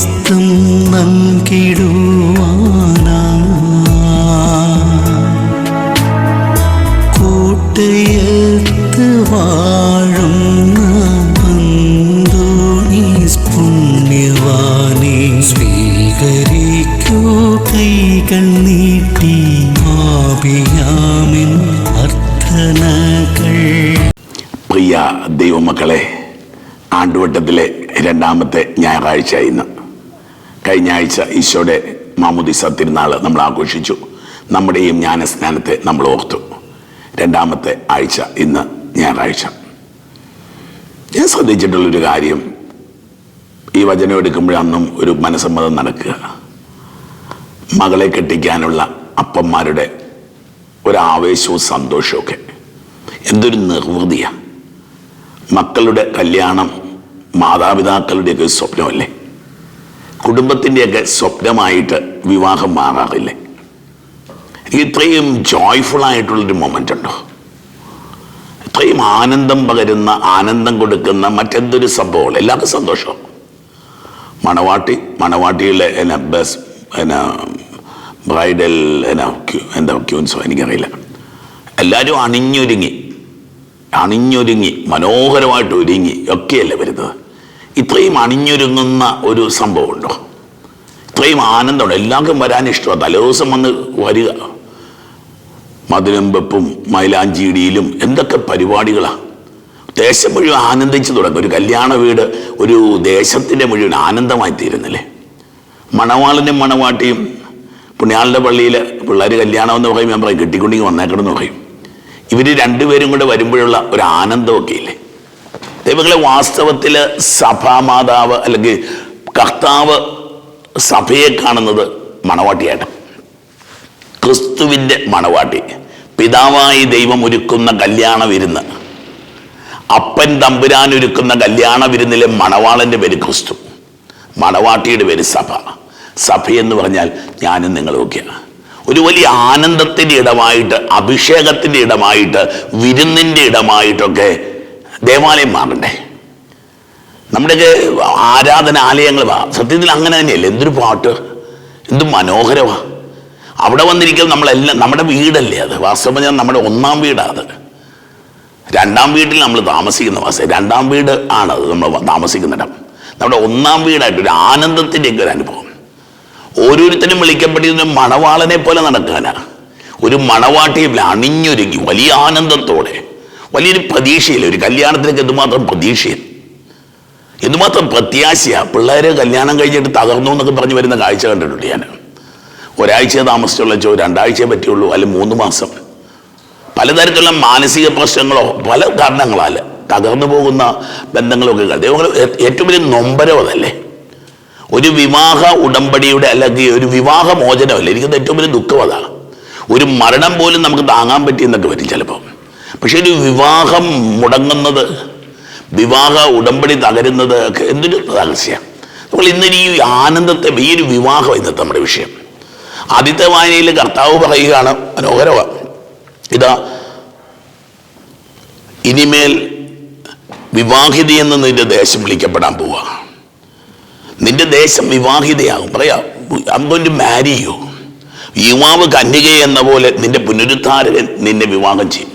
മാധ്യസ്ഥം നൽകിടുവാനാ കൂട്ടയത്ത് വാഴുന്ന അന്തോണീസ് പുണ്യവാനെ സ്വീകരിക്കൂ കൈകൾ നീട്ടി ആപിയാമിൻ അർത്ഥനകൾ പ്രിയ ദൈവമക്കളെ ആണ്ടുവട്ടത്തിലെ രണ്ടാമത്തെ ഞായറാഴ്ച ഇന്ന്. കഴിഞ്ഞ ആഴ്ച ഈശോയുടെ മാമുദിസ തിരുനാൾ നമ്മൾ ആഘോഷിച്ചു. നമ്മുടെയും ജ്ഞാനസ്നാനത്തെ നമ്മൾ ഓർത്തു. രണ്ടാമത്തെ ആഴ്ച ഇന്ന് ഞായറാഴ്ച. ഞാൻ ശ്രദ്ധിച്ചിട്ടുള്ളൊരു കാര്യം. ഈ വചനം എടുക്കുമ്പോഴന്നും ഒരു മനസ്സമ്മതം നടക്കുക. മകളെ കെട്ടിക്കാനുള്ള അപ്പന്മാരുടെ ഒരാവേശവും സന്തോഷമൊക്കെ എന്തൊരു നിർവൃതിയാണ് മക്കളുടെ കല്യാണം മാതാപിതാക്കളുടെയൊക്കെ ഒരു സ്വപ്നമല്ലേ? കുടുംബത്തിന്റെയൊക്കെ സ്വപ്നമായിട്ട് വിവാഹം മാറാറില്ലേ? ഇത്രയും ജോയ്ഫുൾ ആയിട്ടുള്ളൊരു മൊമെന്റ് ഉണ്ടോ? ഇത്രയും ആനന്ദം പകരുന്ന ആനന്ദം കൊടുക്കുന്ന മറ്റെന്തൊരു സംഭവം? എല്ലാവർക്കും സന്തോഷം. മണവാട്ടി മണവാട്ടിയിലെ എന്നാ ബസ് എന്നാ ബ്രൈഡൽ എന്നാ ക്യൂ എന്താ ക്യൂൻസോ എനിക്കറിയില്ല. എല്ലാവരും അണിഞ്ഞൊരുങ്ങി. അണിഞ്ഞൊരുങ്ങി. മനോഹരമായിട്ട് ഒരുങ്ങി ഒക്കെയല്ലേ വരുന്നത്? ഇത്രയും അണിഞ്ഞൊരുങ്ങുന്ന ഒരു സംഭവമുണ്ടോ? ഇത്രയും ആനന്ദമുണ്ട്? എല്ലാവർക്കും വരാൻ ഇഷ്ടമാണ് തലേദിവസം വന്ന് വരിക. മധുരം വെപ്പും മൈലാഞ്ചിയിടിയിലും എന്തൊക്കെ പരിപാടികളാണ് ദേശം മുഴുവൻ ആനന്ദിച്ചു തുടങ്ങും. ഒരു കല്യാണ വീട് ഒരു ദേശത്തിന്റെ മുഴുവൻ ആനന്ദമായി തീരുന്നില്ലേ? മണവാളനും മണവാട്ടിയും പുണ്യാളുടെ പള്ളിയിൽ പിള്ളേർ കല്യാണം എന്ന് പറയും. ഞാൻ പറയും കെട്ടിക്കൊണ്ടെങ്കിൽ വന്നേക്കണമെന്ന് പറയും. ഇവർ രണ്ടുപേരും കൂടെ വരുമ്പോഴുള്ള ഒരു ആനന്ദമൊക്കെ ഇല്ലേ? ദൈവങ്ങളെ വാസ്തവത്തിൽ സഭാമാതാവ് അല്ലെങ്കിൽ കർത്താവ് സഭയെ കാണുന്നത് മണവാട്ടിയായിട്ട് ക്രിസ്തുവിന്റെ മണവാട്ടി. പിതാവായി ദൈവം ഒരുക്കുന്ന കല്യാണ വിരുന്ന് അപ്പൻ തമ്പുരാൻ ഒരുക്കുന്ന കല്യാണ വിരുന്നിലെ മണവാളന്റെ പേര് ക്രിസ്തു. മണവാട്ടിയുടെ പേര് സഭ. സഭ എന്ന് പറഞ്ഞാൽ ഞാനും നിങ്ങളൊക്കെയാണ് ഒരു വലിയ ആനന്ദത്തിന്റെ ഇടമായിട്ട് അഭിഷേകത്തിന്റെ ഇടമായിട്ട് വിരുന്നിന്റെ ഇടമായിട്ടൊക്കെ ദേവാലയം മാറണ്ടേ? നമ്മുടെയൊക്കെ ആരാധനാലയങ്ങൾ സത്യത്തിൽ അങ്ങനെ തന്നെയല്ലേ? എന്തൊരു പാട്ട്? എന്ത് മനോഹരമാണ് അവിടെ വന്നിരിക്കുന്നത് നമ്മളെല്ലാം നമ്മുടെ വീടല്ലേ അത്? വാസ്തവം ഞാൻ നമ്മുടെ ഒന്നാം വീടാണ് അത്. രണ്ടാം വീട്ടിൽ നമ്മൾ താമസിക്കുന്ന വാസ രണ്ടാം വീട് ആണത് നമ്മൾ താമസിക്കുന്നിടം നമ്മുടെ ഒന്നാം വീടായിട്ട് ഒരു ആനന്ദത്തിന്റെയൊക്കെ ഒരു അനുഭവം. ഓരോരുത്തരും വിളിക്കപ്പെട്ടിരുന്ന മണവാളനെ പോലെ നടക്കാനാണ് ഒരു മണവാട്ടിയിൽ അണിഞ്ഞൊരുങ്ങി. വലിയ ആനന്ദത്തോടെ. വലിയൊരു പ്രതീക്ഷയില്ല. ഒരു കല്യാണത്തിലേക്ക് എന്തുമാത്രം പ്രതീക്ഷയില്ല എന്തുമാത്രം പ്രത്യാശയാ? പിള്ളേർ കല്യാണം കഴിഞ്ഞിട്ട് തകർന്നു എന്നൊക്കെ പറഞ്ഞു വരുന്ന കാഴ്ച കണ്ടിട്ടുണ്ട് ഞാൻ. ഒരാഴ്ചയെ താമസിച്ചുള്ള ചോ രണ്ടാഴ്ചയെ പറ്റിയുള്ളൂ അല്ലെങ്കിൽ മൂന്ന് മാസം. പലതരത്തിലുള്ള മാനസിക പ്രശ്നങ്ങളോ പല കാരണങ്ങളാൽ തകർന്നു പോകുന്ന ബന്ധങ്ങളൊക്കെ. ദൈവങ്ങൾ ഏറ്റവും വലിയ നൊമ്പരം അതല്ലേ? ഒരു വിവാഹ ഉടമ്പടിയുടെ അല്ലെങ്കിൽ ഒരു വിവാഹ മോചനമല്ലേ എനിക്കത് ഏറ്റവും വലിയ ദുഃഖം അതാണ് ഒരു മരണം പോലും നമുക്ക് താങ്ങാൻ പറ്റിയെന്നൊക്കെ വരും ചിലപ്പോൾ പക്ഷെ ഒരു വിവാഹം മുടങ്ങുന്നത് വിവാഹ ഉടമ്പടി തകരുന്നത് ഒക്കെ എന്തൊരു രഹസ്യം. നമ്മൾ ഇന്നലെ ഈ ആനന്ദത്തെ ഈ ഒരു വിവാഹം ഇന്നത്തെ നമ്മുടെ വിഷയം. ആദ്യത്തെ വായനയിൽ കർത്താവ് പറയുകയാണ് മനോഹരമാണ് ഇതാ ഇനിമേൽ വിവാഹിത എന്ന് നിന്റെ ദേശം വിളിക്കപ്പെടാൻ പോവുക നിന്റെ ദേശം വിവാഹിതയാകും. പറയാ going to marry you. യുവാവ് കന്യക എന്ന പോലെ നിന്റെ പുനരുദ്ധാരകൻ നിന്നെ വിവാഹം ചെയ്യും.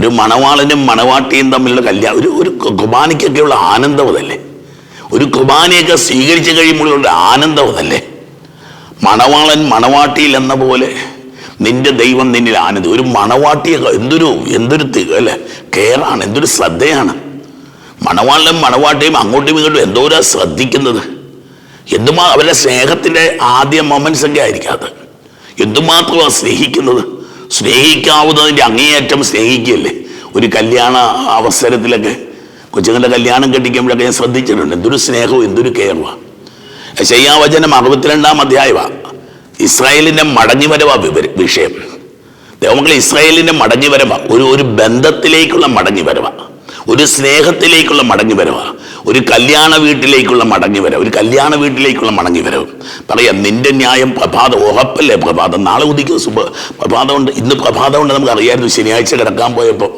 ഒരു മണവാളനും മണവാട്ടിയും തമ്മിലുള്ള കല്യാണം ഒരു ഒരു കുർബാനയ്ക്കൊക്കെയുള്ള ആനന്ദം അതല്ലേ? ഒരു കുർബാനയൊക്കെ സ്വീകരിച്ചു കഴിയുമ്പോഴുള്ള ആനന്ദം അതല്ലേ? മണവാളൻ മണവാട്ടിയിൽ എന്ന പോലെ നിന്റെ ദൈവം നിന്നിൽ ആനന്ദം. ഒരു മണവാട്ടിയൊക്കെ എന്തൊരു എന്തൊരു അല്ലെ? കെയറാണ് എന്തൊരു ശ്രദ്ധയാണ്. മണവാളനും മണവാട്ടിയും അങ്ങോട്ടും ഇങ്ങോട്ടും എന്തോരാ ശ്രദ്ധിക്കുന്നത്? എന്തുമാ അവരുടെ സ്നേഹത്തിന്റെ ആദ്യ മൊമെൻസ് ഒക്കെ ആയിരിക്കും അത്. എന്തുമാത്രമാണ് സ്നേഹിക്കുന്നത്? സ്നേഹിക്കാവുന്നതിന്റെ അങ്ങേയറ്റം സ്നേഹിക്കുകയല്ലേ ഒരു കല്യാണ അവസരത്തിലൊക്കെ കൊച്ചുങ്ങളുടെ കല്യാണം കെട്ടിക്കുമ്പോഴൊക്കെ ഞാൻ ശ്രദ്ധിച്ചിട്ടുണ്ട്. എന്തൊരു സ്നേഹവും എന്തൊരു കെയറുമാണ് ശയ്യാവചനം അറുപത്തിരണ്ടാം അധ്യായമാണ് ഇസ്രായേലിന്റെ മടങ്ങിവരവാ വിവര വിഷയം. ദൈവമക്കളെ ഇസ്രായേലിന്റെ മടങ്ങിവരവ. ഒരു ഒരു ബന്ധത്തിലേക്കുള്ള മടങ്ങിവരവാ. ഒരു സ്നേഹത്തിലേക്കുള്ള മടങ്ങി വരവ്. ഒരു കല്യാണ വീട്ടിലേക്കുള്ള മടങ്ങി വരവ്. ഒരു കല്യാണ വീട്ടിലേക്കുള്ള മടങ്ങി വരവ്. പറയാം നിന്റെ ന്യായം പ്രഭാതം ഉറപ്പല്ലേ പ്രഭാതം? നാളെ ഉദിക്കും സുബ പ്രഭാതമുണ്ട് ഇന്ന് പ്രഭാതമുണ്ട് നമുക്ക് അറിയാമായിരുന്നു ശനിയാഴ്ച കിടക്കാൻ പോയപ്പോൾ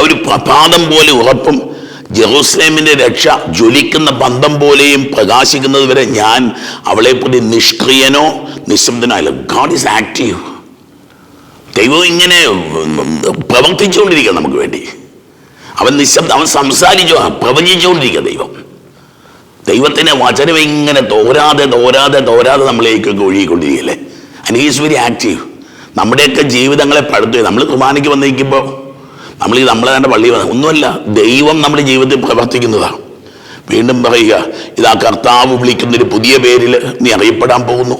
ഒരു പ്രഭാതം പോലെ ഉറപ്പും ജെറൂസലേമിന്റെ രക്ഷ ജ്വലിക്കുന്ന ബന്ധം പോലെയും പ്രകാശിക്കുന്നത് വരെ ഞാൻ അവളെ പോലെ നിഷ്ക്രിയനോ നിശബ്ദനായാലും ഗാഡ് ഈസ് ആക്റ്റീവ് ദൈവം ഇങ്ങനെ പ്രവർത്തിച്ചുകൊണ്ടിരിക്കുക നമുക്ക് വേണ്ടി. അവൻ നിശബ്ദ അവൻ സംസാരിച്ചു. പ്രവചിച്ചുകൊണ്ടിരിക്കുക ദൈവം. ദൈവത്തിന്റെ വചനം ഇങ്ങനെ തോരാതെ തോരാതെ തോരാതെ നമ്മളിലേക്കൊക്കെ ഒഴുകിക്കൊണ്ടിരിക്കുകയല്ലേ? ആൻഡ് ഈസ് വെരി ആക്റ്റീവ് നമ്മുടെയൊക്കെ ജീവിതങ്ങളെ പഴുത്തു നമ്മൾ കുർബാനയ്ക്ക് വന്നിരിക്കുമ്പോൾ നമ്മൾ ഈ നമ്മളെ തന്നെ പള്ളി വന്ന ഒന്നുമല്ല ദൈവം നമ്മുടെ ജീവിതത്തിൽ പ്രവർത്തിക്കുന്നതാണ്. വീണ്ടും പറയുക ഇതാ കർത്താവ് വിളിക്കുന്നൊരു പുതിയ പേരിൽ നീ അറിയപ്പെടാൻ പോകുന്നു.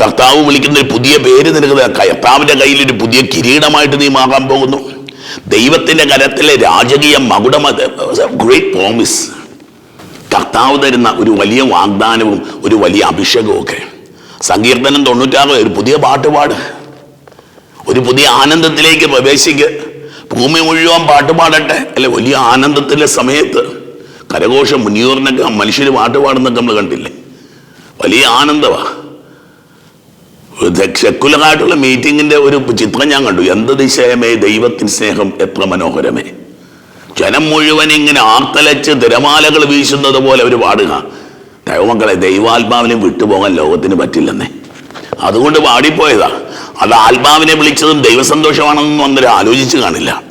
കർത്താവ് വിളിക്കുന്നൊരു പുതിയ പേര് നിനക്ക് കർത്താവിന്റെ ഒരു പുതിയ കിരീടമായിട്ട് നീ മാറാൻ പോകുന്നു. ദൈവത്തിന്റെ കരത്തിലെ രാജകീയ മകുടം ഗ്രേറ്റ് പ്രോമിസ് കർത്താവ് തരുന്ന ഒരു വലിയ വാഗ്ദാനവും ഒരു വലിയ അഭിഷേകവും ഒക്കെ. സങ്കീർത്തനം തൊണ്ണൂറ്റാറ് ഒരു പുതിയ പാട്ട് പാട്. ഒരു പുതിയ ആനന്ദത്തിലേക്ക് പ്രവേശിക്ക്. ഭൂമി മുഴുവൻ പാട്ടുപാടട്ടെ അല്ലെ വലിയ ആനന്ദത്തിന്റെ സമയത്ത് കരഘോഷം മുനിയൂറിനൊക്കെ മനുഷ്യർ പാട്ട് പാടുന്നൊക്കെ നമ്മൾ കണ്ടില്ലേ? വലിയ ആനന്ദമാ. സെക്കുലറായിട്ടുള്ള മീറ്റിങ്ങിന്റെ ഒരു ചിത്രം ഞാൻ കണ്ടു. എന്ത് ദിശയമേ ദൈവത്തിൻ സ്നേഹം എത്ര മനോഹരമേ. ജനം മുഴുവൻ ഇങ്ങനെ ആർത്തലച്ച് തിരമാലകൾ വീശുന്നത് പോലെ അവർ പാടുക. ദൈവമക്കളെ ദൈവാത്മാവിനും വിട്ടുപോകാൻ ലോകത്തിന് പറ്റില്ലെന്നേ. അതുകൊണ്ട് പാടിപ്പോയതാ. അത് ആത്മാവിനെ വിളിച്ചതും ദൈവസന്തോഷമാണെന്നും അന്നേരം ആലോചിച്ച് കാണില്ല.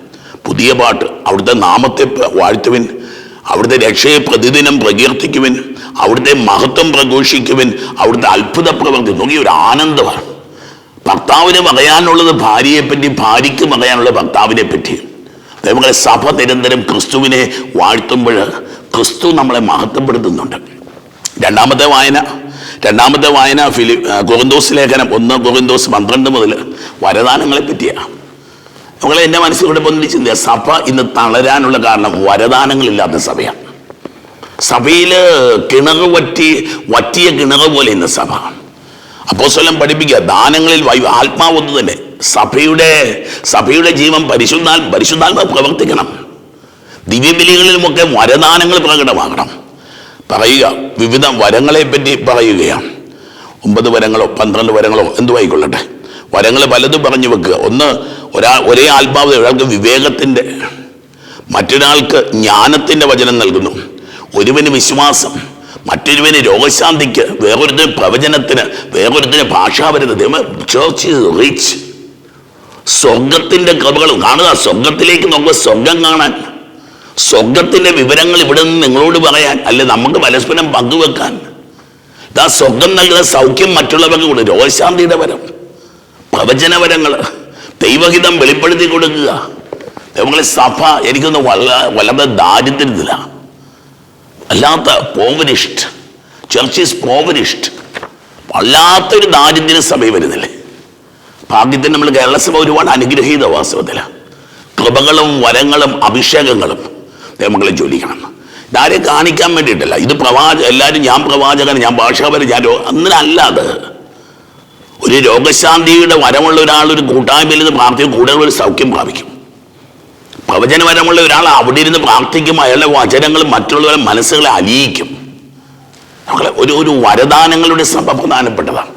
പുതിയ പാട്ട് അവിടുത്തെ നാമത്തെ വാഴ്ത്തുവിൻ അവിടുത്തെ രക്ഷയെ പ്രതിദിനം പ്രകീർത്തിക്കുവിൻ അവിടുത്തെ മഹത്വം പ്രഘോഷിക്കുവിൻ അവിടുത്തെ അത്ഭുത പ്രവർത്തി നോക്കി ഒരു ആനന്ദമാണ്. ഭർത്താവിന് പറയാനുള്ളത് ഭാര്യയെ പറ്റി ഭാര്യയ്ക്ക് പറയാനുള്ളത് ഭർത്താവിനെ പറ്റി നമ്മളെ സഭ നിരന്തരം ക്രിസ്തുവിനെ വാഴ്ത്തുമ്പോൾ ക്രിസ്തു നമ്മളെ മഹത്വപ്പെടുത്തുന്നുണ്ട്. രണ്ടാമത്തെ വായന. രണ്ടാമത്തെ വായന ഫിലി ഗോവിന്ദോസ് ലേഖനം ഒന്ന് ഗോവിന്ദോസ് പന്ത്രണ്ട് മുതൽ വരദാനങ്ങളെ പറ്റിയാണ്. നമ്മളെ എന്റെ മനസ്സിലൂടെ പൊന്നി സഭ ഇന്ന് തളരാനുള്ള കാരണം വരദാനങ്ങളില്ലാത്ത സഭയാണ്. സഭയിൽ കിണർ വറ്റി വറ്റിയ കിണർ പോലെ ഇന്ന് സഭ. അപ്പോസ്വലം പഠിപ്പിക്കുക ദാനങ്ങളിൽ ആത്മാവ് ഒന്ന് തന്നെ. സഭയുടെ സഭയുടെ ജീവൻ പരിശുദ്ധാൽ പരിശുദ്ധാത്മ പ്രവർത്തിക്കണം. ദിവ്യബലികളിലുമൊക്കെ വരദാനങ്ങൾ പ്രകടമാകണം. പറയുക വിവിധ വരങ്ങളെ പറ്റി പറയുകയാണ്. ഒമ്പത് വരങ്ങളോ പന്ത്രണ്ട് വരങ്ങളോ എന്തു ആയിക്കൊള്ളട്ടെ വരങ്ങൾ പലതും പറഞ്ഞു വെക്കുക. ഒന്ന് ഒരാ ഒരേ ആത്മാവ് ഒരാൾക്ക് വിവേകത്തിന്റെ മറ്റൊരാൾക്ക് ജ്ഞാനത്തിന്റെ വചനം നൽകുന്നു. ഒരുവന് വിശ്വാസം മറ്റൊരുവന് രോഗശാന്തിക്ക് വേറൊരുത്തിന് പ്രവചനത്തിന് വേറൊരുത്തിന് ഭാഷാപരത. ചേർച്ച് റിച്ച് സ്വർഗത്തിന്റെ കൃപകൾ കാണുക സ്വർഗത്തിലേക്ക് നോക്കുക സ്വർഗം കാണാൻ. സ്വർഗത്തിന്റെ വിവരങ്ങൾ ഇവിടെ നിന്ന് നിങ്ങളോട് പറയാൻ അല്ലെ നമുക്ക് പരസ്പരം പങ്കുവെക്കാൻ. ഇതാ സ്വർഗം നൽകുന്ന സൗഖ്യം മറ്റുള്ളവർക്ക് കൊടുക്കും രോഗശാന്തിയുടെ വരം. പ്രവചനവരങ്ങൾ ദൈവഹിതം വെളിപ്പെടുത്തി കൊടുക്കുക. നമ്മളെ സഭ എനിക്കൊന്ന് വളരെ വളരെ ദാരിദ്ര്യത്തിലാണ് അല്ലാത്ത പോവനിഷ്ട് ചർച്ച് ഈസ് പോവനിഷ്ട് വല്ലാത്തൊരു ദാരിദ്ര്യ സഭയിൽ വരുന്നില്ലേ? ഭാഗ്യത്തിന് നമ്മൾ കേരള സഭ ഒരുപാട് അനുഗ്രഹീത വാസ്തവത്തിൽ കൃപകളും വരങ്ങളും അഭിഷേകങ്ങളും നിയമങ്ങളെ ജോലിക്കണം ഇതാരെ കാണിക്കാൻ വേണ്ടിയിട്ടല്ല. ഇത് പ്രവാച എല്ലാവരും ഞാൻ പ്രവാചകൻ ഞാൻ ഭാഷാപരം ഞാൻ അങ്ങനല്ല അത്. ഒരു രോഗശാന്തിയുടെ വരമുള്ള ഒരാൾ ഒരു കൂട്ടായ്മയിൽ നിന്ന് പ്രാർത്ഥിക്കും കൂടുതൽ ഒരു സൗഖ്യം പ്രാപിക്കും. പ്രവചനപരമുള്ള ഒരാൾ അവിടെ ഇരുന്ന് പ്രാർത്ഥിക്കും അയാളുടെ വചനങ്ങൾ മറ്റുള്ളവരുടെ മനസ്സുകളെ അലിയിക്കും. മക്കളെ ഒരു ഒരു വരദാനങ്ങളുടെ സഭ പ്രധാനപ്പെട്ടതാണ്.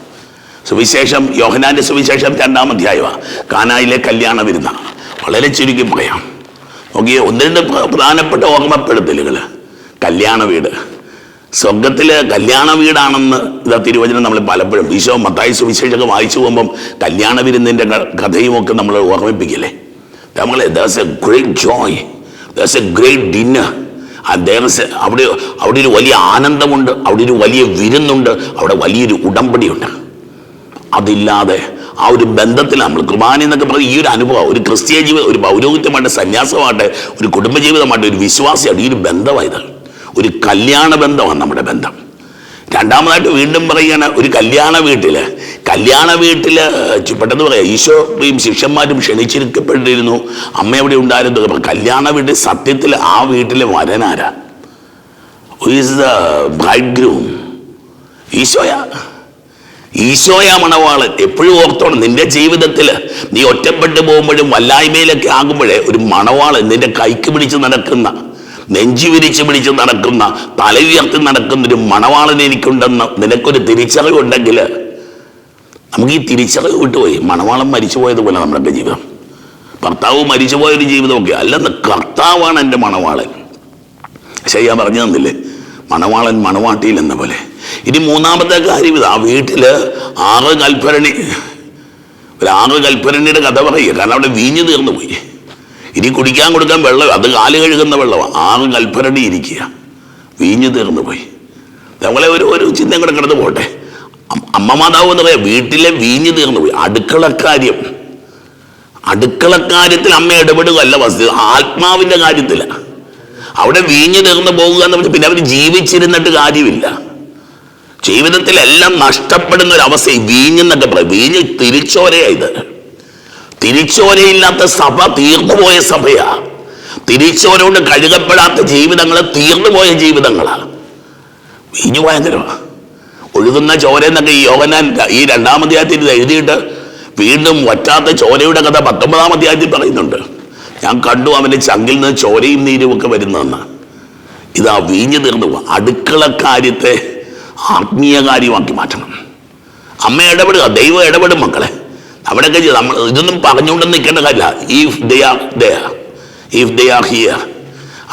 സുവിശേഷം യോഹനാന്റെ സുവിശേഷം രണ്ടാം അധ്യായമാണ് കാനായിലെ കല്യാണ വിരുന്ന. വളരെ ചുരുക്കി പറയാം. നോക്കിയ ഒന്ന് രണ്ട് പ്ര- പ്രധാനപ്പെട്ട ഓർമ്മപ്പെടുത്തലുകൾ. കല്യാണ വീട്. സ്വർഗത്തിലെ കല്യാണ വീടാണെന്ന് ഇതാ തിരുവചനം നമ്മൾ പലപ്പോഴും ഈശോ മത്തായി സുവിശേഷമൊക്കെ വായിച്ചു പോകുമ്പം കല്യാണ വിരുന്നിന്റെ കഥയും ഒക്കെ നമ്മൾ ഓർമ്മിപ്പിക്കില്ലേ? നമ്മളെ that's a great joy that's a great dinner അവിടെ അവിടെ ഒരു വലിയ ആനന്ദമുണ്ട്. അവിടെ ഒരു വലിയ വിരുന്നുണ്ട്. അവിടെ വലിയൊരു ഉടമ്പടിയുണ്ട്. അതില്ലാതെ ആ ഒരു ബന്ധത്തിൽ നമ്മൾ കുർബാന എന്നൊക്കെ പറഞ്ഞ ഈ ഒരു അനുഭവം ഒരു ക്രിസ്തീയ ജീവിതം ഒരു പൗരോഹിത്യമായിട്ട് സന്യാസമായിട്ട് ഒരു കുടുംബജീവിതമായിട്ട് ഒരു വിശ്വാസിയായിട്ട് ഈ ഒരു ബന്ധമായത് ഒരു കല്യാണ ബന്ധമാണ് നമ്മുടെ ബന്ധം. രണ്ടാമതായിട്ട് വീണ്ടും പറയുകയാണ് ഒരു കല്യാണ വീട്ടിൽ കല്യാണ വീട്ടിൽ പെട്ടെന്ന് പറയാം ഈശോയും ശിഷ്യന്മാരും ക്ഷണിച്ചിരിക്കപ്പെട്ടിരുന്നു. അമ്മ എവിടെ ഉണ്ടായിരുന്നു അപ്പൊ കല്യാണ വീട്ടിൽ സത്യത്തിൽ ആ വീട്ടിലെ വരനാരാ ഈസ് ദ ബ്രൈഡ് ഗ്രൂം ഈശോയാ. ഈശോയാ മണവാളൻ. എപ്പോഴും ഓർത്തോണം നിന്റെ ജീവിതത്തിൽ നീ ഒറ്റപ്പെട്ടു പോകുമ്പോഴും വല്ലായ്മയിലൊക്കെ ആകുമ്പോഴേ ഒരു മണവാളൻ നിന്റെ കൈക്ക് പിടിച്ച് നടക്കുന്ന നെഞ്ചു വിരിച്ച് പിടിച്ച് നടക്കുന്ന തല ഉയർത്തി നടക്കുന്ന ഒരു മണവാളൻ എനിക്കുണ്ടെന്ന് നിനക്കൊരു തിരിച്ചറിവുണ്ടെങ്കിൽ നമുക്ക് ഈ തിരിച്ചറിവ് വിട്ടുപോയി. മണവാളം മരിച്ചു പോയതുപോലെ നമ്മുടെ ജീവിതം. ഭർത്താവ് മരിച്ചു പോയൊരു ജീവിതമൊക്കെ. അല്ലെന്ന് കർത്താവാണ് എന്റെ മണവാളൻ. ശരിയാ പറഞ്ഞു തന്നില്ലേ? മണവാളൻ മണവാട്ടിയിൽ എന്ന പോലെ. ഇനി മൂന്നാമത്തെ കാര്യം ഇത്. ആ വീട്ടിൽ ആറ് കൽപ്പരണി ഒരു ആറ് കൽപ്പരണിയുടെ കഥ പറയുക. കാരണം അവിടെ വീഞ്ഞു തീർന്നു പോയി. ഇനി കുടിക്കാൻ കൊടുക്കാൻ വെള്ളം അത് കാൽ കഴുകുന്ന വെള്ളമാണ് ആറ് കൽപ്പരണി ഇരിക്കുക. വീഞ്ഞു തീർന്നു പോയി. നമ്മളെ ഒരു ഒരു ചിന്തയും കൂടെ കിടന്നു പോട്ടെ അമ്മ മാതാവ് എന്ന് പറയാം വീട്ടിലെ വീഞ്ഞു തീർന്നു പോയി. അടുക്കളക്കാര്യം. അടുക്കളക്കാര്യത്തിൽ അമ്മ ഇടപെടുകയല്ല വസ്തു ആത്മാവിന്റെ കാര്യത്തില. അവിടെ വീഞ്ഞു തീർന്നു പോകുക എന്ന് പറഞ്ഞാൽ പിന്നെ അവർ ജീവിച്ചിരുന്നിട്ട് കാര്യമില്ല. ജീവിതത്തിലെല്ലാം നഷ്ടപ്പെടുന്ന ഒരു അവസ്ഥ വീഞ്ഞെന്നൊക്കെ പറയും. വീഞ്ഞ് തിരിച്ചോരയായത് തിരിച്ചോരയില്ലാത്ത സഭ തീർന്നുപോയ സഭയാ. തിരിച്ചോരോണ്ട് കഴുകപ്പെടാത്ത ജീവിതങ്ങൾ തീർന്നുപോയ ജീവിതങ്ങളാണ് വീഞ്ഞു ഭയങ്കരമാണ് ഒഴുകുന്ന ചോര എന്നൊക്കെ ഈ യോഗനാൻ ഈ രണ്ടാം അധ്യായത്തിൽ എഴുതിയിട്ട് വീണ്ടും വറ്റാത്ത ചോരയുടെ കഥ പത്തൊമ്പതാം അധ്യായത്തിൽ പറയുന്നുണ്ട്. ഞാൻ കണ്ടു അവന്റെ ചങ്കിൽ നിന്ന് ചോരയും നീരും ഒക്കെ വരുന്നതെന്ന്. ഇതാ വീഞ്ഞു തീർന്നു അടുക്കള കാര്യത്തെ ആത്മീയ കാര്യമാക്കി മാറ്റണം. അമ്മ ഇടപെടുക ദൈവം ഇടപെടും മക്കളെ. അവിടെയൊക്കെ നമ്മൾ ഇതൊന്നും പറഞ്ഞുകൊണ്ട് നിൽക്കേണ്ട കാര്യമില്ല. If they are they are if they are here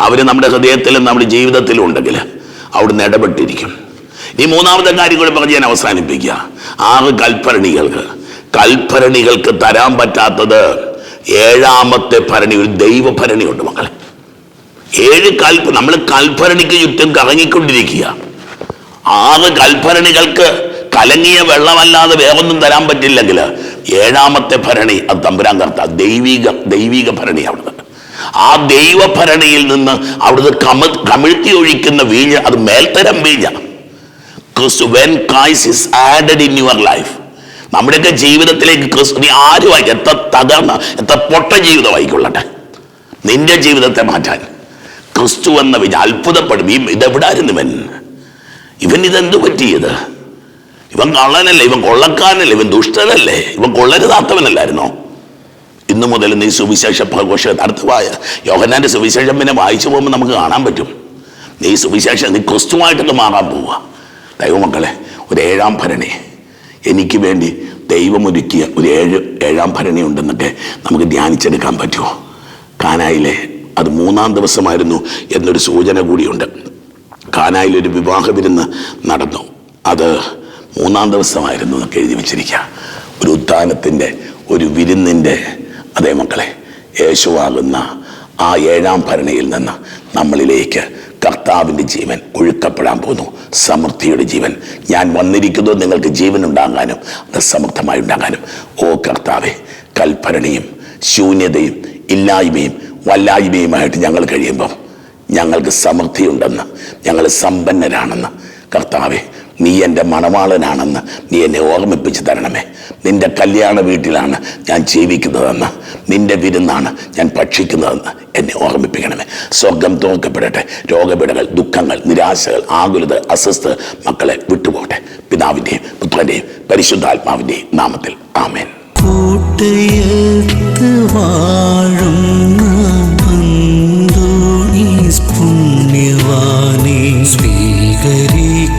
അവർ നമ്മുടെ ഹൃദയത്തിലും നമ്മുടെ ജീവിതത്തിലും ഉണ്ടെങ്കിൽ അവിടുന്ന് ഇടപെട്ടിരിക്കും. ഈ മൂന്നാമത്തെ കാര്യം കൂടി പറഞ്ഞ് ഞാൻ അവസാനിപ്പിക്കുക. ആറ് കൽപ്പരണികൾക്ക് കൽപ്പരണികൾക്ക് തരാൻ പറ്റാത്തത് ഏഴാമത്തെ ഭരണി ഒരു ദൈവഭരണിയുണ്ട് മക്കളെ. ഏഴ് കൽപ്പ നമ്മൾ കൽഭരണിക്ക് ചുറ്റും കറങ്ങിക്കൊണ്ടിരിക്കുക. ആറ് കൽഭരണികൾക്ക് കലങ്ങിയ വെള്ളമല്ലാതെ വേറൊന്നും തരാൻ പറ്റില്ലെങ്കിൽ ഏഴാമത്തെ ഭരണി അത് തമ്പുരാൻ കർത്ത ദൈവിക ദൈവിക ഭരണി അവിടുന്ന്. ആ ദൈവഭരണിയിൽ നിന്ന് അവിടുന്ന് കമ കമിഴ്ത്തി ഒഴിക്കുന്ന വീഴ അത് മേൽത്തരം വീഞ്ഞ ക്രിസ്തു when Christ is added in your life നമ്മുടെയൊക്കെ ജീവിതത്തിലേക്ക് ക്രിസ്തു നീ ആരുമായി എത്ര തകർന്ന എത്ര പൊട്ട ജീവിതമായിക്കൊള്ളട്ടെ നിന്റെ ജീവിതത്തെ മാറ്റാൻ ക്രിസ്തു എന്ന വിജ അത്ഭുതപ്പെടും. ഈ ഇതെവിടായിരുന്നു ഇവൻ? ഇവൻ ഇതെന്തു പറ്റിയത്? ഇവൻ കള്ളനല്ലേ? ഇവൻ കൊള്ളക്കാരനല്ലേ? ഇവൻ ദുഷ്ടനല്ലേ? ഇവൻ കൊള്ളരുതാത്തവനല്ലായിരുന്നോ? ഇന്നു മുതൽ നീ സുവിശേഷ പ്രഘോഷം നടത്തുവായ യോഹനാന്റെ സുവിശേഷം പിന്നെ വായിച്ചു പോകുമ്പോൾ നമുക്ക് കാണാൻ പറ്റും. നീ സുവിശേഷം നീ ക്രിസ്തുവായിട്ടൊക്കെ മാറാൻ പോവുക. ദൈവമക്കളെ ഒരു ഏഴാം ഭരണി. എനിക്ക് വേണ്ടി ദൈവമൊരുക്കിയ ഒരു ഏഴ് ഏഴാം ഭരണി ഉണ്ടെന്നൊക്കെ നമുക്ക് ധ്യാനിച്ചെടുക്കാൻ പറ്റുമോ? കാനായിലെ അത് മൂന്നാം ദിവസമായിരുന്നു എന്നൊരു സൂചന കൂടിയുണ്ട്. കാനായിലൊരു വിവാഹ വിരുന്ന് നടന്നു. അത് മൂന്നാം ദിവസമായിരുന്നു എന്നൊക്കെ എഴുതി വെച്ചിരിക്കുക. ഒരു ഉത്ഥാനത്തിന്റെ ഒരു വിരുന്നിന്റെ. അതേ മക്കളെ യേശുവാകുന്ന ആ ഏഴാം ഭരണിയിൽ നിന്ന് നമ്മളിലേക്ക് കർത്താവിന്റെ ജീവൻ ഒഴുക്കപ്പെടാൻ പോകുന്നു. സമൃദ്ധിയുടെ ജീവൻ. ഞാൻ വന്നിരിക്കുന്നു നിങ്ങൾക്ക് ജീവൻ ഉണ്ടാകാനും അത് സമൃദ്ധമായി ഉണ്ടാകാനും. ഓ കർത്താവെ കൽഭരണിയും ശൂന്യതയും ഇല്ലായ്മയും വല്ലായ്മയുമായിട്ട് ഞങ്ങൾ കഴിയുമ്പോൾ ഞങ്ങൾക്ക് സമൃദ്ധിയുണ്ടെന്ന് ഞങ്ങൾ സമ്പന്നരാണെന്ന്. കർത്താവെ നീ എന്റെ മണവാളനാണെന്ന് നീ എന്നെ ഓർമ്മിപ്പിച്ച് തരണമേ. നിന്റെ കല്യാണ വീട്ടിലാണ് ഞാൻ ജീവിക്കുന്നതെന്ന് നിന്റെ വിരുന്നാണ് ഞാൻ ഭക്ഷിക്കുന്നതെന്ന് എന്നെ ഓർമ്മിപ്പിക്കണമേ. സ്വർഗം തുറക്കപ്പെടട്ടെ രോഗപീഠകൾ ദുഃഖങ്ങൾ നിരാശകൾ ആകുലത അസ്വസ്ഥ മക്കളെ വിട്ടുപോകട്ടെ. പിതാവിന്റെയും പുത്രന്റെയും പരിശുദ്ധാത്മാവിന്റെയും നാമത്തിൽ ആമേൻ. കൂട്ടയത്ത്